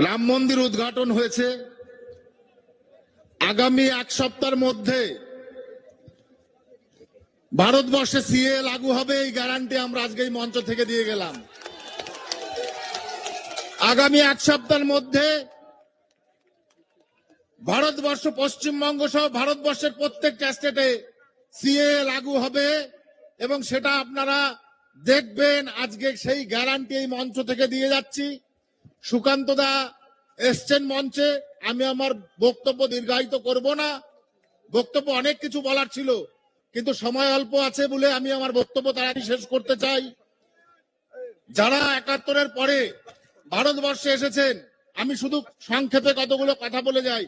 রাম মন্দির উদ্ঘাটন হয়েছে। আগামী এক সপ্তাহের মধ্যে ভারতবর্ষে সিএ লাগু হবে, এই গ্যারান্টি আমরা আজকে এই মঞ্চ থেকে দিয়ে গেলাম। আগামী এক সপ্তাহের মধ্যে ভারতবর্ষ, পশ্চিমবঙ্গ সহ ভারতবর্ষের প্রত্যেকটা স্টেটে সিএ লাগু হবে এবং সেটা আপনারা দেখবেন, আজকে সেই গ্যারান্টি এই মঞ্চ থেকে দিয়ে যাচ্ছি। সুকান্ত দা এসছেন মঞ্চে, আমি আমার বক্তব্য দীর্ঘায়িত করব না। বক্তব্য অনেক কিছু বলার ছিল, কিন্তু সময় অল্প আছে বলে আমি আমার বক্তব্য তাড়াতাড়ি শেষ করতে চাই। যারা একাত্তরের পরে ভারতবর্ষে এসেছেন, আমি শুধু সংক্ষেপে কতগুলো কথা বলে যাই।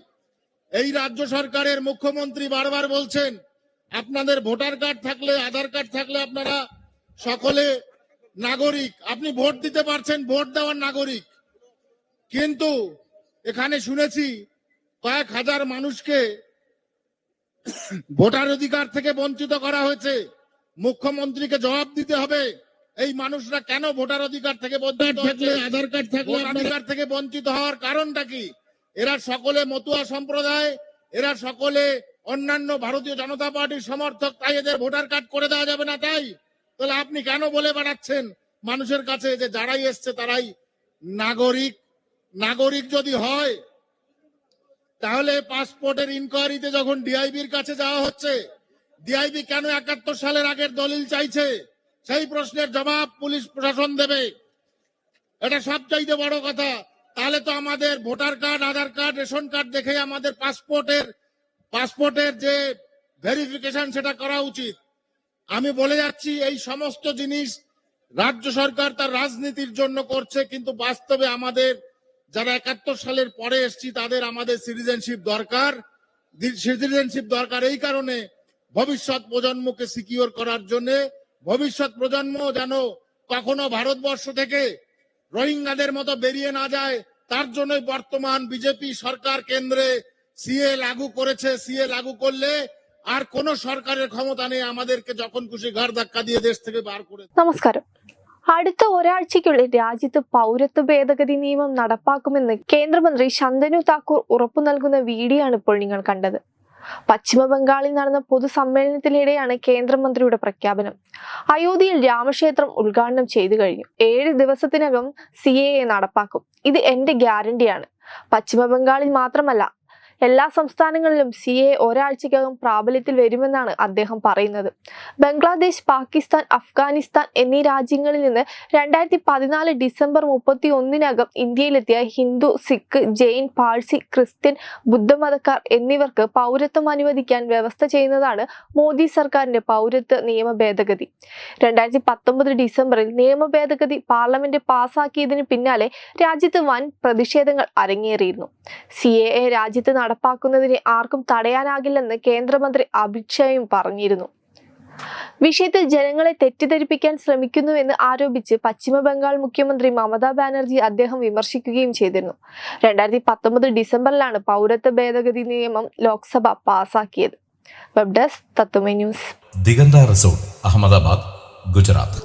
এই রাজ্য সরকারের মুখ্যমন্ত্রী বারবার বলছেন, আপনাদের ভোটার কার্ড থাকলে, আধার কার্ড থাকলে আপনারা সকলে নাগরিক। আপনি ভোট দিতে পারছেন, ভোট দেওয়ার নাগরিক। কিন্তু এখানে শুনেছি কয়েক হাজার মানুষকে ভোটার অধিকার থেকে বঞ্চিত করা হয়েছে। মুখ্যমন্ত্রীকে জবাব দিতে হবে এই মানুষরা কেন ভোটার অধিকার থেকে বঞ্চিত থাকলে আধার কার্ড থাকলে অধিকার থেকে বঞ্চিত হওয়ার কারণটা কি? এরা সকলে মতুয়া সম্প্রদায় এরা সকলে অন্যান্য ভারতীয় জনতা পার্টির সমর্থক তাই এদের ভোটার কার্ড করে দেওয়া যাবে না তাই? তাহলে আপনি কেন বলে বেড়াচ্ছেন মানুষের কাছে যে যারাই এসছে তারাই নাগরিক নাগরিক যদি হয়, তাহলে পাসপোর্টের ইনকোয়ারিতে যখন ডিআইবির কাছে যাওয়া হচ্ছে ডিআইবি কেন একাত্তর সালের আগের দলিল চাইছে? সেই প্রশ্নের জবাব পুলিশ প্রশাসন দেবে। এটা সবচাইতে বড় কথা। তাহলে তো আমাদের voter card, Aadhaar card, ration card দেখে আমাদের পাসপোর্টের পাসপোর্টের যে ভেরিফিকেশন সেটা করা উচিত। আমি বলে যাচ্ছি, এই সমস্ত জিনিস রাজ্য সরকার তার রাজনীতির জন্য করছে, কিন্তু বাস্তবে আমাদের যারা একাত্তর সালের পরে এসছি, তাদের আমাদের সিটিজেনশিপ দরকার। সিটিজেনশিপ দরকার এই কারণে ভবিষ্যৎ প্রজন্মকে সিকিউর করার জন্য। ভবিষ্যৎ প্রজন্ম যেন কখনো ভারতবর্ষ থেকে রোহিঙ্গাদের মতো বেরিয়ে না যায়, তার জন্যই বর্তমান বিজেপি সরকার কেন্দ্রে সিএ লাগু করেছে। সিএ লাগু করলে আর কোন সরকারের ক্ষমতা নেই আমাদেরকে যখন খুশি ঘর ধাক্কা দিয়ে দেশ থেকে বার করে নমস্কার। അടുത്ത ഒരാഴ്ചയ്ക്കുള്ളിൽ രാജ്യത്ത് പൗരത്വ ഭേദഗതി നിയമം നടപ്പാക്കുമെന്ന് കേന്ദ്രമന്ത്രി ശന്തനു താക്കൂർ ഉറപ്പു നൽകുന്ന വീഡിയോ ആണ് ഇപ്പോൾ നിങ്ങൾ കണ്ടത്. പശ്ചിമ ബംഗാളിൽ നടന്ന പൊതുസമ്മേളനത്തിനിടെയാണ് കേന്ദ്രമന്ത്രിയുടെ പ്രഖ്യാപനം. അയോധ്യയിൽ രാമക്ഷേത്രം ഉദ്ഘാടനം ചെയ്തു കഴിഞ്ഞു. ഏഴ് ദിവസത്തിനകം സി നടപ്പാക്കും. ഇത് എന്റെ ഗ്യാരണ്ടിയാണ്. പശ്ചിമ ബംഗാളിൽ മാത്രമല്ല എല്ലാ സംസ്ഥാനങ്ങളിലും സി എ ഒരാഴ്ചയ്ക്കകം പ്രാബല്യത്തിൽ വരുമെന്നാണ് അദ്ദേഹം പറയുന്നത്. ബംഗ്ലാദേശ് പാകിസ്ഥാൻ അഫ്ഗാനിസ്ഥാൻ എന്നീ രാജ്യങ്ങളിൽ നിന്ന് രണ്ടായിരത്തി പതിനാല് ഡിസംബർ മുപ്പത്തി ഒന്നിനകം ഇന്ത്യയിലെത്തിയ ഹിന്ദു സിഖ് ജെയിൻ പാഴ്സി ക്രിസ്ത്യൻ ബുദ്ധമതക്കാർ എന്നിവർക്ക് പൗരത്വം അനുവദിക്കാൻ വ്യവസ്ഥ ചെയ്യുന്നതാണ് മോദി സർക്കാരിന്റെ പൗരത്വ നിയമ ഭേദഗതി. രണ്ടായിരത്തി പത്തൊമ്പത് ഡിസംബറിൽ നിയമ ഭേദഗതി പാർലമെന്റ് പാസാക്കിയതിന് പിന്നാലെ രാജ്യത്ത് വൻ പ്രതിഷേധങ്ങൾ അരങ്ങേറിയിരുന്നു. സി എ രാജ്യത്ത് നടപ്പാക്കുന്നതിനെ ആർക്കും തടയാനാകില്ലെന്ന് കേന്ദ്രമന്ത്രി അമിത്ഷായും പറഞ്ഞിരുന്നു. വിഷയത്തിൽ ജനങ്ങളെ തെറ്റിദ്ധരിപ്പിക്കാൻ ശ്രമിക്കുന്നുവെന്ന് ആരോപിച്ച് പശ്ചിമ ബംഗാൾ മുഖ്യമന്ത്രി മമതാ ബാനർജി അദ്ദേഹം വിമർശിക്കുകയും ചെയ്തിരുന്നു. രണ്ടായിരത്തി പത്തൊമ്പത് ഡിസംബറിലാണ് പൗരത്വ ഭേദഗതി നിയമം ലോക്സഭ പാസാക്കിയത്. Web desk Tatwamayi news. Diganta resort Ahmedabad Gujarat.